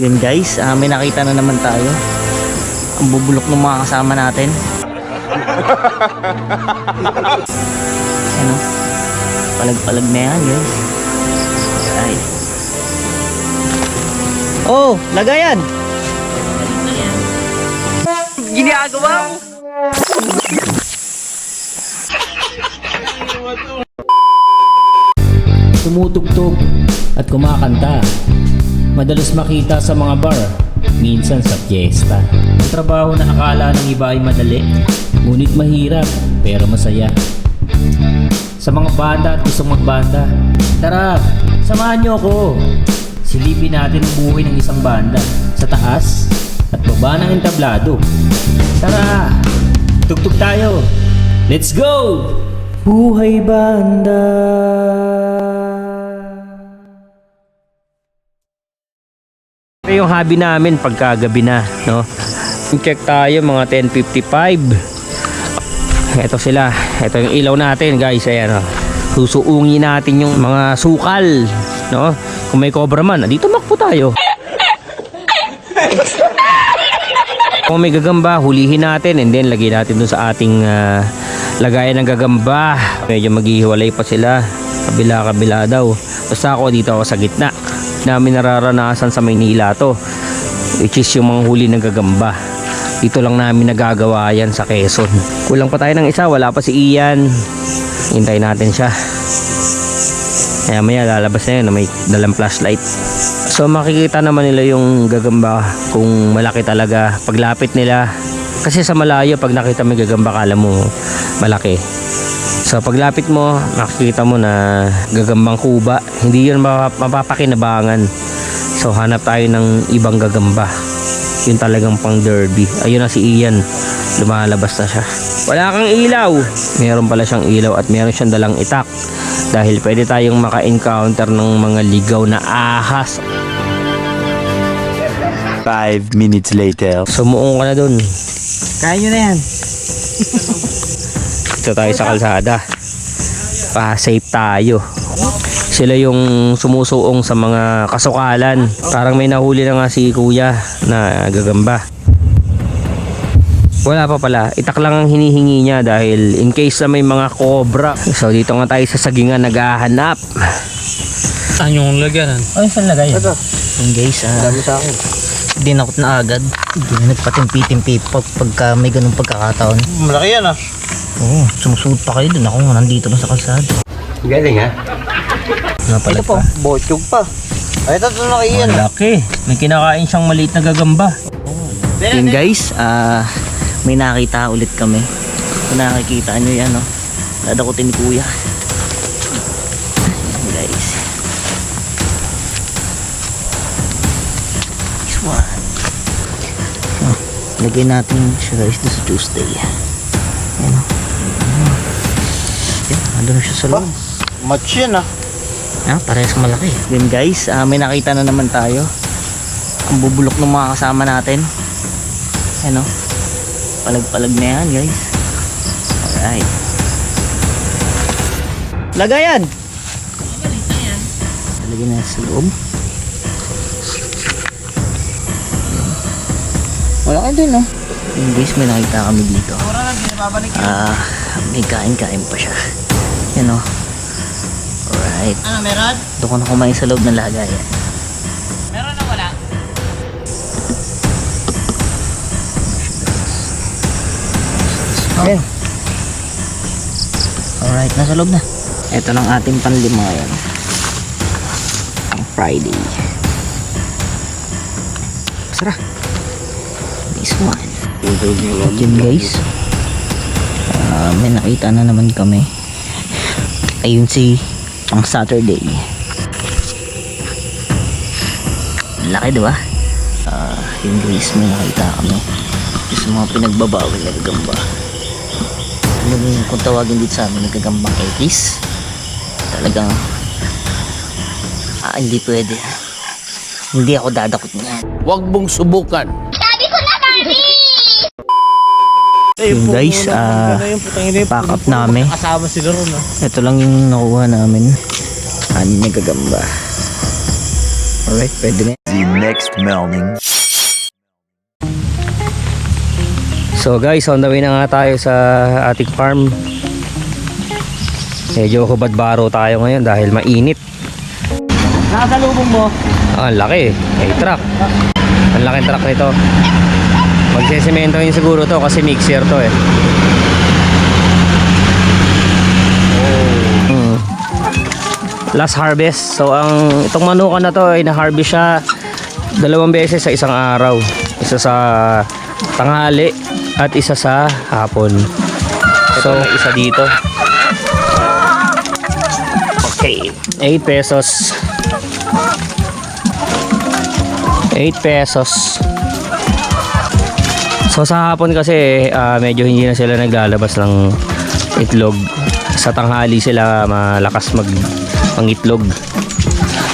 Yun guys, ah, may nakita na naman tayo. Ang bubulok ng mga kasama natin. ano? Palag-palag na yan guys. Alright. Oh, lagayan! Ginagawa mo! tumutugtog at kumakanta. Madalas makita sa mga bar, minsan sa fiesta. Ang trabaho na akala ng iba ay madali, ngunit mahirap pero masaya. Sa mga banda at gustong magbanda, tara, samahan niyo ako. Silipin natin ang buhay ng isang banda sa taas at baba ng entablado. Tara, tugtog tayo. Let's go! Buhay banda. Hobby namin pagkagabi na, no? Check tayo mga 10.55. Ito sila. Ito yung ilaw natin, guys. Ayan, oh. Susuungi natin yung mga sukal, no? Kung may cobra man, dito makpo tayo. Kung may gagamba, hulihin natin and then lagay natin dun sa ating ah, lagayan ng gagamba. Medyo maghihiwalay pa sila. Kabila-kabila daw. Basta ako dito ako sa gitna. Namin nararanasan sa Maynila to. Which is yung mga huli ng gagamba. Dito lang namin nagagawa yan sa Quezon. Kulang pa tayo ng isa, wala pa si Ian. Hintay natin siya. Kaya maya lalabas na yun na may dalang flashlight. So makikita naman nila yung gagamba kung malaki talaga paglapit nila. Kasi sa malayo pag nakita mo gagamba kala mo malaki. So paglapit mo makikita mo na gagambang kuba. Hindi yun mapa- mapapakinabangan. So hanap tayo ng ibang gagamba. Yun talagang pang derby. Ayun na si Ian. Lumalabas na siya. Wala kang ilaw. Meron pala siyang ilaw at meron siyang dalang itak. Dahil pwede tayong maka-encounter ng mga ligaw na ahas Five minutes later. Sumuong ka na dun. Kaya nyo na yan. Dito tayo sa kalsada. Pa-safe tayo. Sila yung sumusuong sa mga kasukalan. Parang may nahuli na nga si kuya na gagamba. Wala pa pala. Itak lang ang hinihingi niya dahil in case na may mga cobra. So dito nga tayo sa sagingan naghahanap. Saan yung lagyan? Ay, saan lagay? Ito. Yun guys, ah, Dami sa akin. dinakot na agad. Hindi na nagpatimpi-timpi pag, pagka may ganung pagkakataon. Malaki yan ah. Oo, sumusuot pa kayo dun. Ako nandito lang sa kalsada. Galing ha? Napalag pa. botyog pa. Ay, ito ito na kay Ang laki. May kinakain siyang maliit na gagamba. Yun guys, ah may nakita ulit kami. Kung nakikita nyo yan, no? Dadakutin ni kuya. Yan, guys. This one. Oh, lagay natin siya guys doon sa Tuesday. Yan, no? Ando na siya sa loob. Match yan ah. Ah, parehas malaki. Yun guys, ah, may nakita na naman tayo. Ang bubulok ng mga kasama natin. Ano? Palag-palag na yan guys. Alright. Lagayan! Lagyan na sa loob. Dun, no? Yun guys, may nakita kami dito. Ah, may kain-kain pa siya. Yan, oh. Alright. Ano, meron? Doon ko na kumain sa loob ng lagayan. Meron na wala? Ayun. Alright, nasa loob na. Ito lang ating panlima ngayon. Ang Friday. Sara. This one. Yun guys. Ah, may nakita na naman kami. Ayun si pang Saturday. Ang Laki diba? Ah, yun guys, may nakita kami. Sa mga pinagbabawal na gagamba. Ano yung kung tawagin dito sa amin nagagambang ekis? Talagang ah, hindi pwede. Hindi ako dadakot niyan. Huwag mong subukan. Yun guys, ah, pack up namin. Kasama sila ron ah. Ito lang yung nakuha namin. Ani na gagamba. Alright, pwede na. The next morning. So guys, on the way na nga tayo sa ating farm. Medyo hubad baro tayo ngayon dahil mainit. Nakasalubong mo. Ah, ang laki. May truck. Ang laki truck nito. Magsesemento yun siguro to kasi mixer to eh. Mm. Last harvest. So ang itong manukan na to ay na-harvest siya dalawang beses sa isang araw. Isa sa tanghali at isa sa hapon. So isa dito. Okay, 8 pesos. 8 pesos. So sa hapon kasi ah, medyo hindi na sila naglalabas ng itlog. Sa tanghali sila malakas mag mangitlog.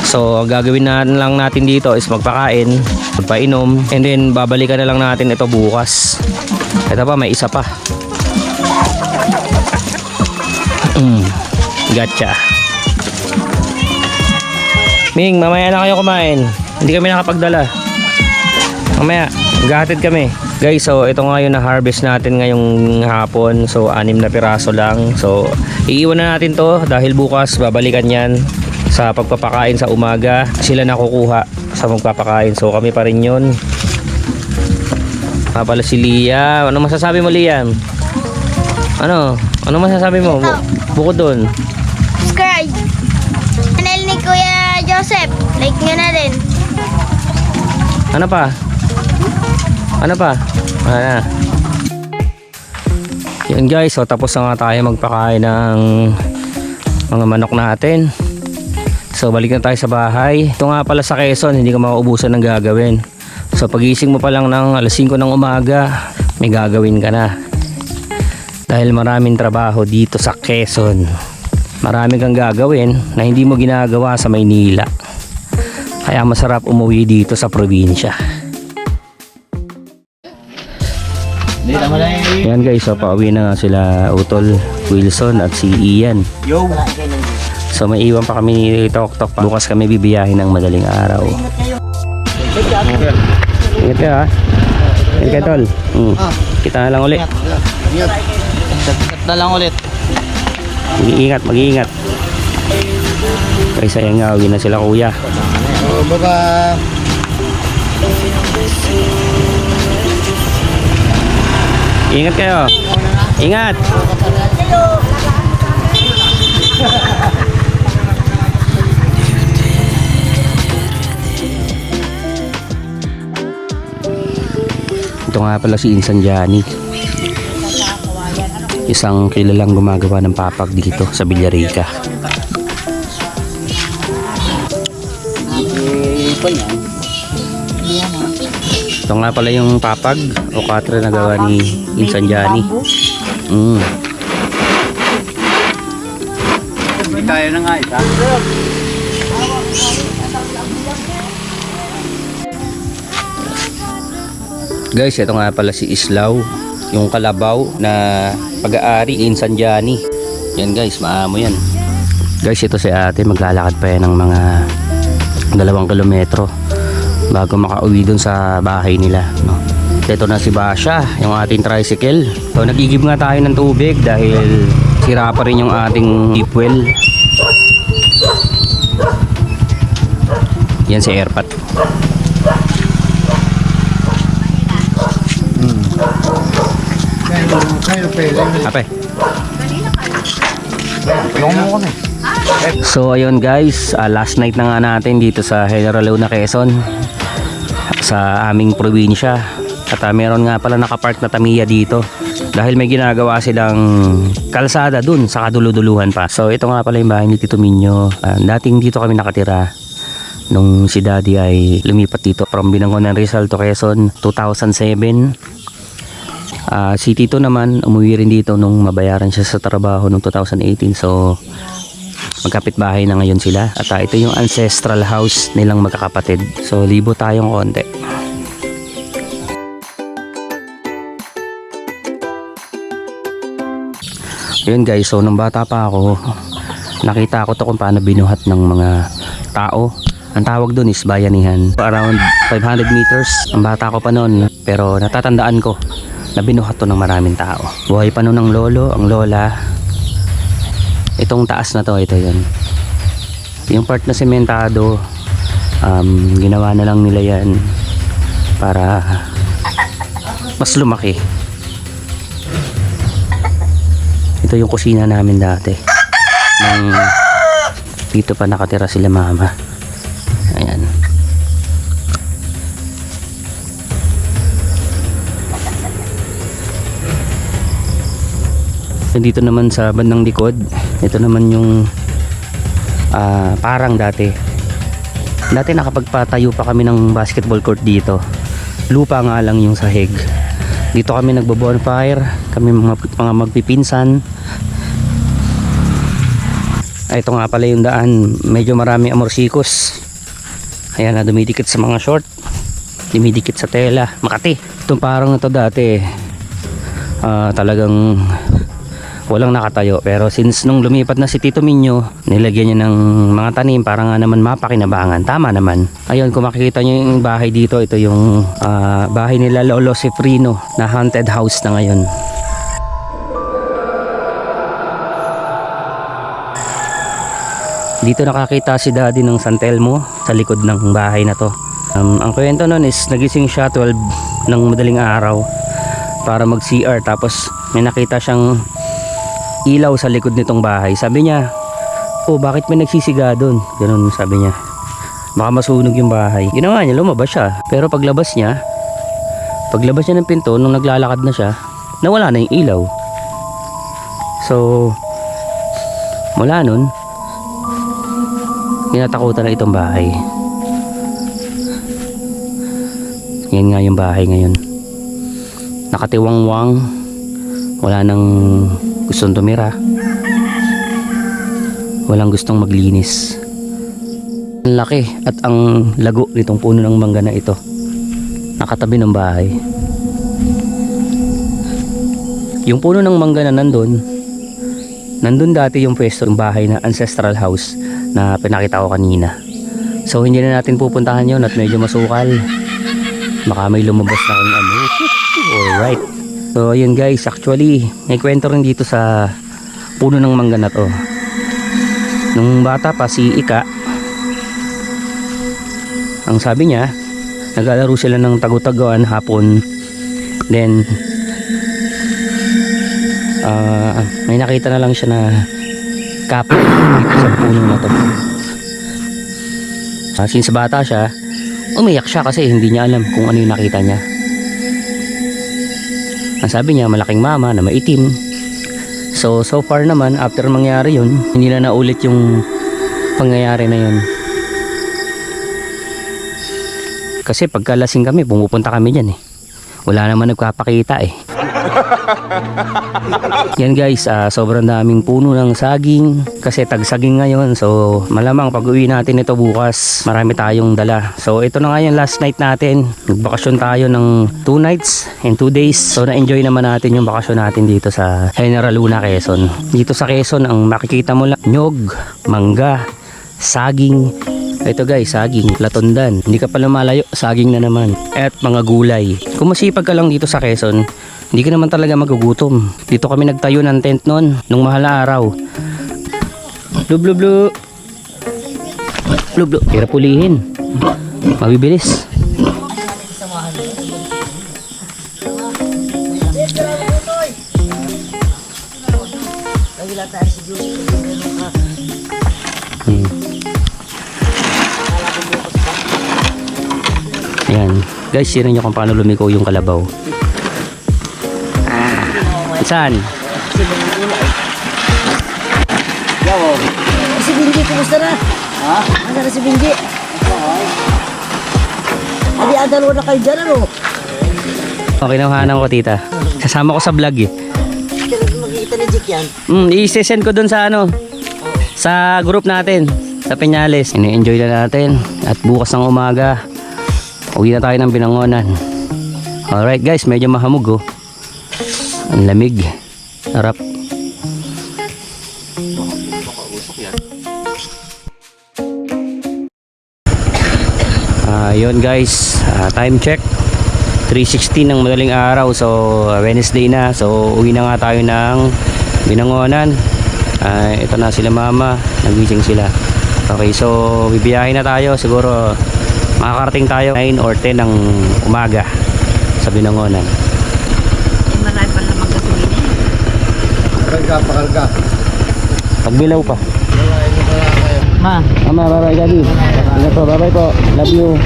So ang gagawin na lang natin dito is magpakain, magpainom, and then babalikan na lang natin ito bukas. Ito pa may isa pa. Mm, gotcha. Ming, mamaya na kayo kumain. Hindi kami nakapagdala. Mamaya, gahatid kami. Guys, so ito nga yung na-harvest natin ngayong hapon. So, anim na piraso lang. So, iiwan na natin to dahil bukas babalikan yan sa pagpapakain sa umaga. Sila nakukuha sa magpapakain. So, kami pa rin yun. Pa pala si Liam. Ano masasabi mo, Liam? Ano? Ano masasabi mo? Bu- bukod doon. subscribe. Channel ni Kuya Joseph. Like nyo na din. Ano pa? Ano pa? Wala. Yan guys, so tapos na nga tayo magpakain ng mga manok natin. So balik na tayo sa bahay. Ito nga pala sa Quezon, hindi ka mauubusan ng gagawin. So pagising mo pa lang ng alas 5 ng umaga, may gagawin ka na. Dahil maraming trabaho dito sa Quezon. Marami kang gagawin na hindi mo ginagawa sa Maynila. Kaya masarap umuwi dito sa probinsya. Hindi naman na yung... Yan guys, so pauwi na nga sila Utol, Wilson at si Ian. Yo! So may iwan pa kami ni Tok Tok. Bukas kami bibiyahin ng madaling araw. Ingat ka ha. Ingat ka tol. Hmm. Kita na lang ulit. Cut na lang ulit. Mag-iingat, mag-iingat. Guys, sayang nga, uwi na sila kuya. Oh, baka... Ingat kayo. Ingat. Ito nga pala si Insan Jani. Isang kilalang gumagawa ng papag dito sa Villarica. Ito nga pala yung papag o katre na gawa ni Insan Jani. Mm. Kaya na nga isa. Guys, ito nga pala si Islaw, yung kalabaw na pag-aari ni Insan Jani. Yan guys, maamo yan. Guys, ito si ate, maglalakad pa yan ng mga dalawang kilometro bago makauwi dun sa bahay nila. No? Ito na si Basha, yung ating tricycle. So, nagigib nga tayo ng tubig dahil sira pa rin yung ating deep well. Yan si Airpat. Pwede. Ape. So ayun guys, ah, last night na nga natin dito sa General Luna, Quezon sa aming probinsya. At ah, meron nga pala nakapark na Tamiya dito dahil may ginagawa silang kalsada dun sa kaduluduluhan pa. So ito nga pala yung bahay ni Tito Minyo. Ah, dating dito kami nakatira nung si Daddy ay lumipat dito from Binangonan Rizal to Quezon 2007. Ah, si Tito naman umuwi rin dito nung mabayaran siya sa trabaho nung 2018. So magkapit bahay na ngayon sila at ah, ito yung ancestral house nilang magkakapatid so libo tayong konti yun guys so nung bata pa ako nakita ko to kung paano binuhat ng mga tao Ang tawag doon is bayanihan. Around 500 meters. Ang bata ko pa noon. Pero natatandaan ko na binuhat to ng maraming tao. Buhay pa noon ang lolo, ang lola. Itong taas na to, ito yun. Yung part na sementado, um, ginawa na lang nila yan para mas lumaki. Ito yung kusina namin dati. Nung dito pa nakatira sila mama. Ayan. Dito naman sa bandang likod, ito naman yung ah, parang dati. Dati nakapagpatayo pa kami ng basketball court dito. Lupa nga lang yung sahig. Dito kami nagbo-bonfire, kami mga, mga magpipinsan. Ay, ito nga pala yung daan. Medyo marami amorsikos. Ayan na, dumidikit sa mga short. Dumidikit sa tela. Makati. Itong parang na to dati. ah, talagang walang nakatayo. Pero since nung lumipat na si Tito Minyo, nilagyan niya ng mga tanim para nga naman mapakinabangan. Tama naman. Ayun, kung makikita niyo yung bahay dito, ito yung ah, bahay nila Lolo Sefrino na haunted house na ngayon. Dito nakakita si daddy ng San Telmo sa likod ng bahay na to. Um, ang kwento nun is nagising siya 12 ng madaling araw para mag CR tapos may nakita siyang ilaw sa likod nitong bahay. Sabi niya, oh bakit may nagsisiga doon? Ganun sabi niya. Baka masunog yung bahay. Ginawa niya, lumabas siya. Pero paglabas niya, paglabas niya ng pinto, nung naglalakad na siya, nawala na yung ilaw. So, mula nun, kinatakutan na itong bahay. Yan nga yung bahay ngayon. Nakatiwangwang, wala nang gustong tumira. Walang gustong maglinis. Ang laki at ang lago nitong puno ng mangga na ito. Nakatabi ng bahay. Yung puno ng mangga na nandun, nandun dati yung pwesto ng bahay na ancestral house na pinakita ko kanina. So hindi na natin pupuntahan yon at medyo masukal. Baka may lumabas na kung ano. Alright. So ayun guys, actually may kwento rin dito sa puno ng mangga na to. Nung bata pa si Ika, ang sabi niya, naglalaro sila ng tagu-taguan hapon. Then, ah may nakita na lang siya na kape dito sa puno na to. Ah, since bata siya, umiyak siya kasi hindi niya alam kung ano yung nakita niya. Ang sabi niya, malaking mama na maitim. So, so far naman, after mangyari yun, hindi na naulit yung pangyayari na yun. Kasi pagkalasing kami, pumupunta kami dyan eh. Wala naman nagpapakita eh. Yan guys, ah, sobrang daming puno ng saging kasi tagsaging ngayon. So malamang pag uwi natin ito bukas, marami tayong dala. So ito na nga yung last night natin. Nagbakasyon tayo ng 2 nights and 2 days. So na-enjoy naman natin yung bakasyon natin dito sa General Luna, Quezon. Dito sa Quezon, ang makikita mo lang, nyog, mangga, saging, ito guys, saging, latondan. Hindi ka pa lumalayo, saging na naman. At mga gulay. Kung masipag ka lang dito sa Quezon, hindi ka naman talaga magugutom. Dito kami nagtayo ng tent noon, nung mahal araw. Blub blub blub. Blub blub. Pulihin. Mabibilis. Hmm. Ayan. Guys, share nyo kung paano lumiko yung kalabaw. Ah. Saan? Si Binji, kumusta na? Ha? Asa na si Binji? Adi, ah, dalawa na kayo dyan, ano? Okay, nahahanan ko tita. Kasama ko sa vlog eh. Hindi ka magkikita ni Jik yan. Hmm, i-send ko dun sa ano, sa group natin, sa Peñales. Ini-enjoy na natin. At bukas ng umaga, uwi na tayo ng binangonan. Alright guys, medyo mahamog oh. Ang lamig. Sarap. Ayun guys, ah, time check. 3.16 ng madaling araw. So, ah, Wednesday na. So, uwi na nga tayo ng Binangonan. Ah, ito na sila mama. Nagising sila. Okay, so bibiyahin na tayo. Siguro makakarating tayo 9 or 10 ng umaga sa Binangonan. Pakalga, pakalga. Pagbilaw pa. Ma, Mama, bye-bye Gabi. Ingat po, bye-bye po. Love you.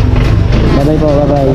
Bye-bye po, bye-bye.